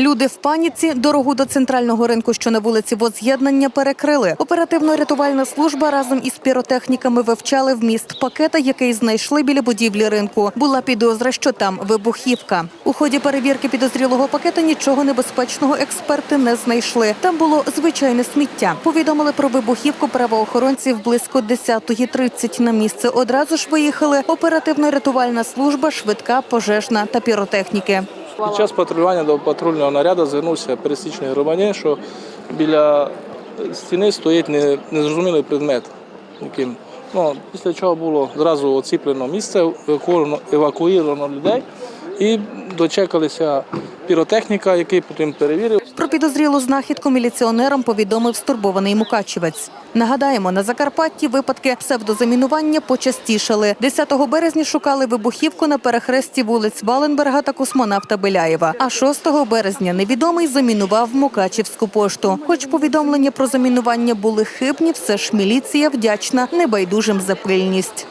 Люди в паніці дорогу до центрального ринку, що на вулиці Воз'єднання, перекрили. Оперативно-рятувальна служба разом із піротехніками вивчали вміст пакета, який знайшли біля будівлі ринку. Була підозра, що там вибухівка. У ході перевірки підозрілого пакета нічого небезпечного експерти не знайшли. Там було звичайне сміття. Повідомили про вибухівку правоохоронців близько 10.30. На місце одразу ж виїхали оперативно-рятувальна служба, швидка, пожежна та піротехніки. Під час патрулювання до патрульного наряду звернувся пересічний громадянин, що біля стіни стоїть незрозумілий предмет. Яким. Ну, після чого було одразу оціплено місце, евакуйовано, людей і дочекалися піротехніка, який потім перевірив. Про підозрілу знахідку міліціонерам повідомив стурбований Мукачевець. Нагадаємо, на Закарпатті випадки псевдозамінування почастішали. 10 березня шукали вибухівку на перехресті вулиць Валенберга та космонавта Беляєва. А 6 березня невідомий замінував Мукачівську пошту. Хоч повідомлення про замінування були хибні, все ж міліція вдячна небайдужим за пильність.